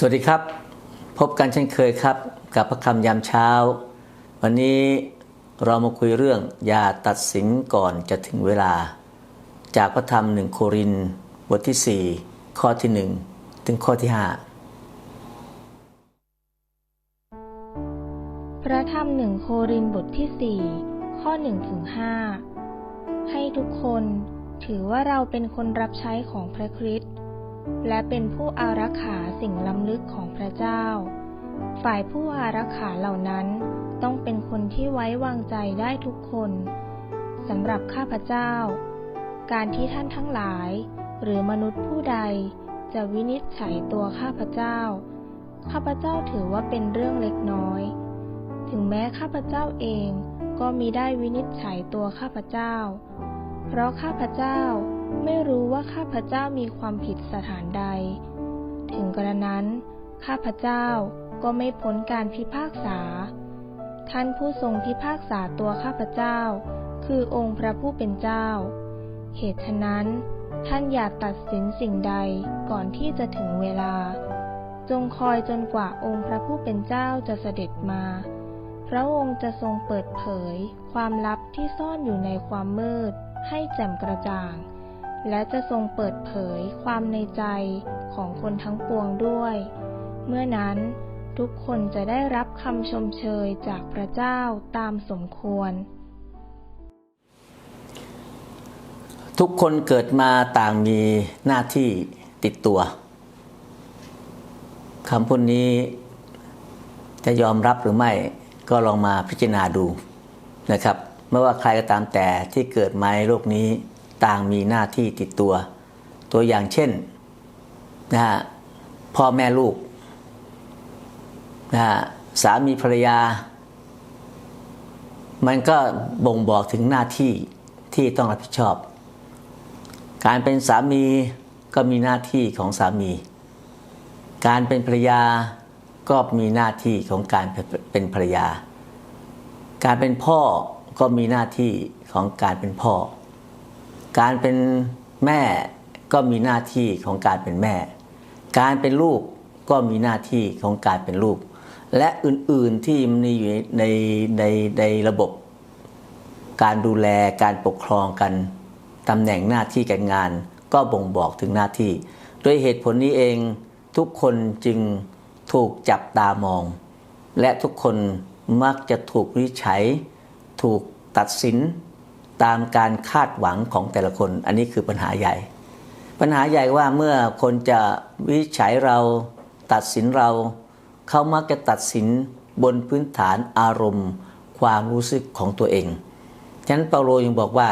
สวัสดีครับ พบกันเช่นเคยครับ กับพระคำยามเช้า วันนี้เรามาคุยเรื่องอย่าตัดสินก่อนจะถึงเวลา จากพระธรรมหนึ่งโครินบทที่ 4 ข้อที่ 1 ถึงข้อที่พระธรรมหนึ่งโครินบทที่สี่ข้อหนึ่งถึงห้าให้ทุกคนถือว่าเราเป็นคนรับใช้ของพระคริสต์ และเป็นผู้อารักขาสิ่งล้ำลึกของพระเจ้า ฝ่ายผู้อารักขาเหล่านั้นต้องเป็นคนที่ไว้วางใจได้ทุกคนสำหรับข้าพเจ้า การที่ท่านทั้งหลาย หรือมนุษย์ผู้ใดจะวินิจฉัยตัวข้าพเจ้า ข้าพเจ้าถือว่าเป็นเรื่องเล็กน้อย ถึงแม้ข้าพเจ้าเองก็มีได้วินิจฉัยตัวข้าพเจ้า เพราะข้าพเจ้า ไม่รู้ว่าข้าพเจ้ามีความผิดสถานใด ถึงกระนั้น ข้าพเจ้าก็ไม่พ้นการพิพากษา ท่านผู้ทรงพิพากษาตัวข้าพเจ้า คือองค์พระผู้เป็นเจ้า เหตุฉะนั้น ท่านอย่าตัดสินสิ่งใดก่อนที่จะถึงเวลา จงคอยจนกว่าองค์พระผู้เป็นเจ้าจะเสด็จมา พระองค์จะทรงเปิดเผยความลับที่ซ่อนอยู่ในความมืดให้แจ่มกระจ่าง และจะทรงเปิดเผยความในใจของคนทั้งปวงด้วย เมื่อนั้นทุกคนจะได้รับคำชมเชยจากพระเจ้าตามสมควร ทุกคนเกิดมาต่างมีหน้าที่ติดตัวคำพูดนี้จะยอมรับหรือไม่ก็ลองมาพิจารณาดูนะครับ ไม่ว่าใครก็ตามแต่ที่เกิดมาในโลกนี้ ต่างมีหน้าที่ติดตัว ตัวอย่างเช่นนะฮะพ่อแม่ลูกนะฮะสามีภรรยา มันก็บ่งบอกถึงหน้าที่ที่ต้องรับผิดชอบ การเป็นสามีก็มีหน้าที่ของสามี การเป็นภรรยาก็มีหน้าที่ของการเป็นภรรยา การเป็นพ่อก็มีหน้าที่ของการเป็นพ่อ การเป็นแม่ก็มีหน้าที่ของการเป็นแม่ การเป็นลูกก็มีหน้าที่ของการเป็นลูก และอื่นๆที่มันอยู่ในในในระบบ การดูแลการปกครองกันตำแหน่งหน้าที่การงาน ก็บ่งบอกถึงหน้าที่ ด้วยเหตุผลนี้เองทุกคนจึงถูกจับตามอง และทุกคนมักจะถูกวิจฉัย ถูกตัดสิน ตามการคาดหวังของแต่ละคน อันนี้คือปัญหาใหญ่ ปัญหาใหญ่ว่าเมื่อคนจะวิจัยเราตัดสินเราเขามักจะตัดสินบนพื้นฐานอารมณ์ ความรู้สึกของตัวเองฉะนั้นเปาโลยังบอกว่า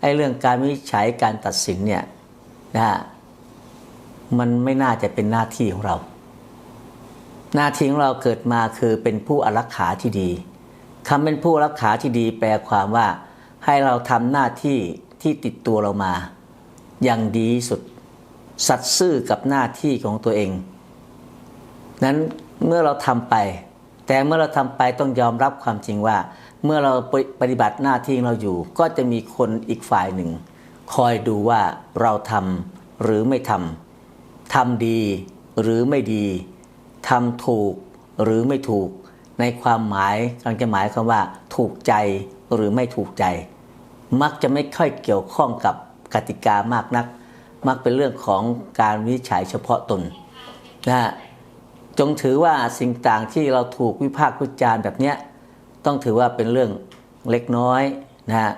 ไอ้เรื่องการวิจัยการตัดสินเนี่ยนะฮะมันไม่น่าจะเป็นหน้าที่ของเรา หน้าที่ของเราเกิดมาคือเป็นผู้อารักขาที่ดีคำเป็นผู้อารักขาที่ดีแปลความว่า ให้เราทำหน้าที่ที่ติดตัวเรามา อย่างดีสุด สัตย์ซื่อกับหน้าที่ของตัวเอง นั้นเมื่อเราทำไป แต่เมื่อเราทำไปต้องยอมรับความจริงว่า เมื่อเราปฏิบัติหน้าที่ของเราอยู่ ก็จะมีคนอีกฝ่ายหนึ่ง คอยดูว่าเราทำหรือไม่ทำทำดีหรือไม่ดีทำถูกหรือไม่ถูก ในความหมายกำลังจะหมายคำว่า ถูกใจ หรือไม่ถูกใจ มักจะไม่ค่อยเกี่ยวข้องกับกติกามากนัก มักเป็นเรื่องของการวิจัยเฉพาะตนนะจงถือว่าสิ่งต่างที่เราถูกวิพากษ์วิจารณ์แบบเนี้ยต้องถือว่าเป็นเรื่องเล็กน้อยนะฮะ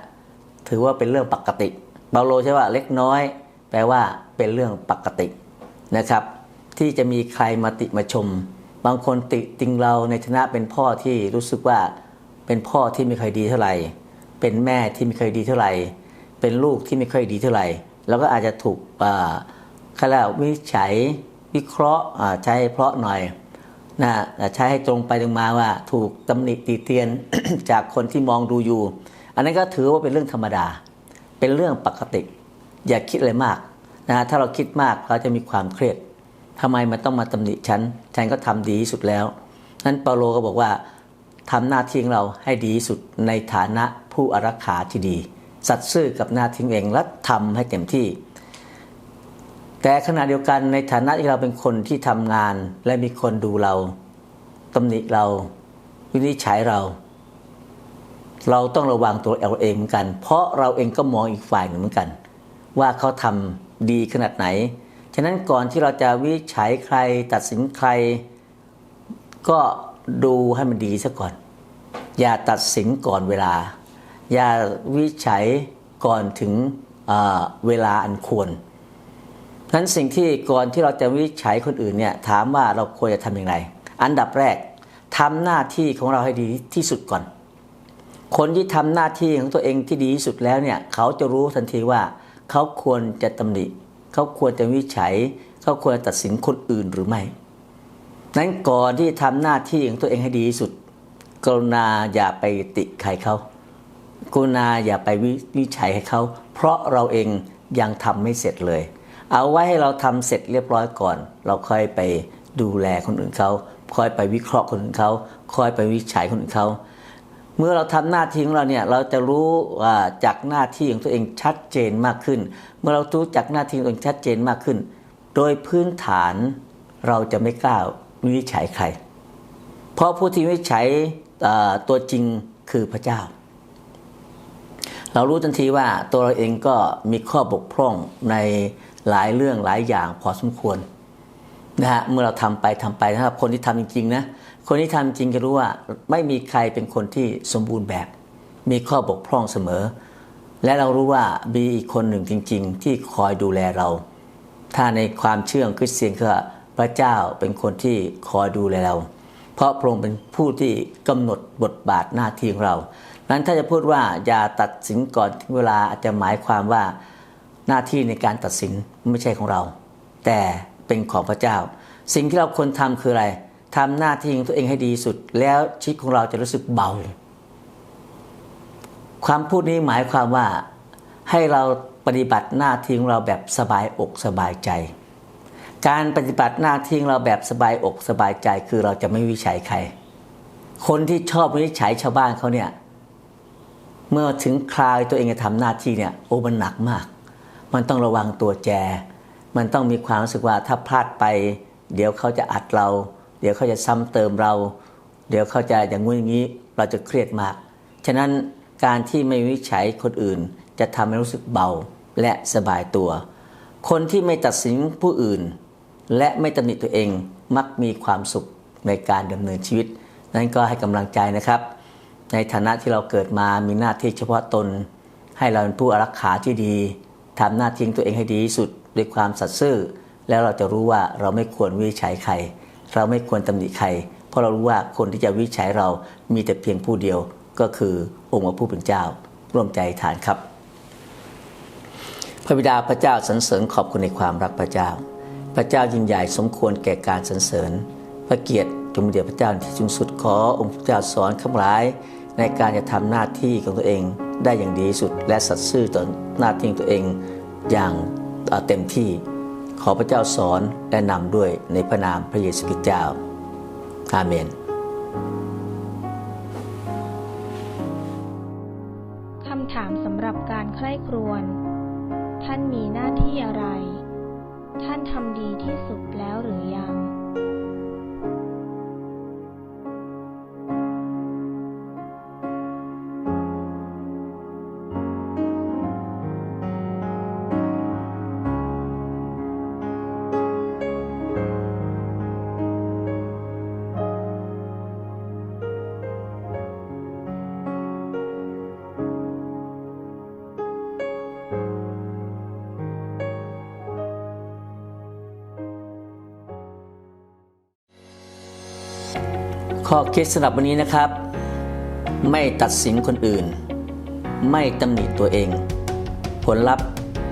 ถือว่าเป็นเรื่องปกติเบาโลใช่ว่าเล็กน้อย แปลว่าเป็นเรื่องปกตินะครับ ที่จะมีใครมาติมาชม บางคนติติงเราในฐานะเป็นพ่อที่รู้สึกว่า เป็นพ่อที่ไม่เคยดีเท่าไหร่ เป็นแม่ที่ไม่เคยดีเท่าไหร่ เป็นลูกที่ไม่เคยดีเท่าไหร่ แล้วก็อาจจะถูกเขาเรียกวิจัยวิเคราะห์ใช้เพราะหน่อยนะใช้ให้ตรงไปตรงมาว่า ถูกตำหนิตีเตียนจากคนที่มองดูอยู่ อันนั้นก็ถือว่าเป็นเรื่องธรรมดา เป็นเรื่องปกติ อย่าคิดอะไรมากนะถ้าเราคิดมากเราจะมีความเครียดทำไมมันต้องมาตำหนิฉันฉันก็ทำดีที่สุดแล้วนั้นเปาโลก็บอกว่า ทำหน้าที่ของเราให้ดีที่สุดในฐานะผู้อารักขาที่ดี สัตย์ซื่อกับหน้าที่เองและทำให้เต็มที่ แต่ขณะเดียวกันในฐานะที่เราเป็นคนที่ทำงาน และมีคนดูเราตำหนิเราวินิจฉัยเรา เราต้องระวังตัวเราเองเหมือนกัน เพราะเราเองก็มองอีกฝ่ายหนึ่งเหมือนกัน ว่าเขาทำดีขนาดไหน ฉะนั้นก่อนที่เราจะวินิจฉัยใครตัดสินใครก็ ดูให้มันดีซะก่อน อย่าตัดสินก่อนเวลา อย่าวิจัยก่อนถึงเเวลาอันควรนั้นสิ่งที่ก่อนที่เราจะวิจัยคนอื่นเนี่ยถามว่าเราควรจะทำอย่างไร อันดับแรกทำหน้าที่ของเราให้ดีที่สุดก่อน คนที่ทำหน้าที่ของตัวเองที่ดีที่สุดแล้วเนี่ยเขาจะรู้ทันทีว่า เขาควรจะตำหนิ เขาควรจะวิจัย เขาควรจะตัดสินคนอื่นหรือไม่ นั้นก่อนที่ทำหน้าที่ของตัวเองให้ดีที่สุด กรุณาอย่าไปติใครเขากรุณาอย่าไปวิวิจัยให้เขา เพราะเราเองยังทำไม่เสร็จเลย เอาไว้ให้เราทำเสร็จเรียบร้อยก่อน เราค่อยไปดูแลคนอื่นเขาค่อยไปวิเคราะห์คนอื่นเขาค่อยไปวิจัยคนอื่นเขาเมื่อเราทำหน้าที่ของเราเนี่ยเราจะรู้ว่าจากหน้าที่ของตัวเองชัดเจนมากขึ้น เมื่อเรารู้จักหน้าที่ของตัวเองชัดเจนมากขึ้น โดยพื้นฐานเราจะไม่กล้า วินิจฉัยใคร เพราะผู้ที่วินิจฉัยตัวจริงคือพระเจ้า เรารู้ทันทีว่าตัวเราเองก็มีข้อบกพร่องในหลายเรื่องหลายอย่างพอสมควรนะฮะเมื่อเราทำไปทำไปนะครับคนที่ทำจริงๆนะคนที่ทำจริงจะรู้ว่าไม่มีใครเป็นคนที่สมบูรณ์แบบ มีข้อบกพร่องเสมอ และเรารู้ว่ามีอีกคนหนึ่งจริง ๆ ที่คอยดูแลเรา ถ้าในความเชื่อของคริสเตียนคือ พระเจ้าเป็นคนที่คอยดูแลเรา เพราะพระองค์เป็นผู้ที่กำหนดบทบาทหน้าที่ของเรานั้นถ้าจะพูดว่าอย่าตัดสินก่อนถึงเวลาอาจจะหมายความว่าหน้าที่ในการตัดสินไม่ใช่ของเรา แต่เป็นของพระเจ้า สิ่งที่เราควรทำคืออะไรทำหน้าที่ของตัวเองให้ดีสุด แล้วชีวิตของเราจะรู้สึกเบา ความพูดนี้หมายความว่าให้เราปฏิบัติหน้าที่ของเราแบบสบายอกสบายใจ การปฏิบัติหน้าที่ของเราแบบสบายอกสบายใจคือเราจะไม่วิจัยใคร คนที่ชอบวิจัยชาวบ้านเขาเนี่ย เมื่อถึงคราวตัวเองจะทำหน้าที่เนี่ยโอ้มันหนักมาก มันต้องระวังตัวแจ มันต้องมีความรู้สึกว่าถ้าพลาดไป เดี๋ยวเขาจะอัดเรา เดี๋ยวเขาจะซ้ำเติมเรา เดี๋ยวเขาจะอย่างงู้นอย่างนี้เราจะเครียดมาก ฉะนั้นการที่ไม่วิจัยคนอื่น จะทำให้รู้สึกเบาและสบายตัว คนที่ไม่ตัดสินผู้อื่น และไม่ตำหนิตัวเองมักมีความสุขในการดำเนินชีวิต นั้นก็ให้กำลังใจนะครับ ในฐานะที่เราเกิดมามีหน้าที่เฉพาะตน ให้เราเป็นผู้อารักขาที่ดีทำหน้าที่ของตัวเองให้ดีที่สุดด้วยความสัตย์ซื่อ แล้วเราจะรู้ว่าเราไม่ควรวิจัยใคร เราไม่ควรตำหนิใคร เพราะเรารู้ว่าคนที่จะวิจัยเรามีแต่เพียงผู้เดียวก็คือองค์พระผู้เป็นเจ้า ร่วมใจฐานครับ พระบิดาพระเจ้าสรรเสริญขอบคุณในความรักพระเจ้า พระเจ้ายิ่งใหญ่สมควรแก่การสรรเสริญ พระเกียรติจงมีเดียพระเจ้าที่สูงสุดขอองค์พระเจ้าสอนข้ามหลาย ในการจะทำหน้าที่ของตัวเองได้อย่างดีสุด และสัตย์ซื่อต่อหน้าที่ของตัวเองอย่างเต็มที่ ขอพระเจ้าสอนและนำด้วยในพระนามพระเยซูคริสต์เจ้าอาเมน ดีที่สุดแล้วหรือยัง ข้อคิดสำหรับวันนี้นะครับ ไม่ตัดสินคนอื่น ไม่ตำหนิตัวเอง ผลลัพธ์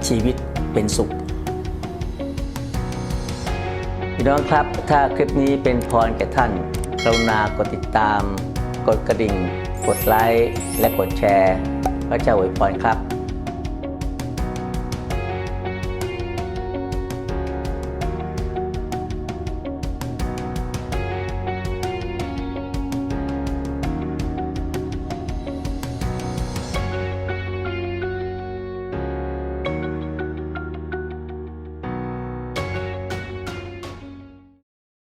ชีวิตเป็นสุขพี่น้องครับ ถ้าคลิปนี้เป็นพรแก่ท่านกรุณากดติดตาม กดกระดิ่ง กดไลค์ และกดแชร์ พระเจ้าอวยพรครับ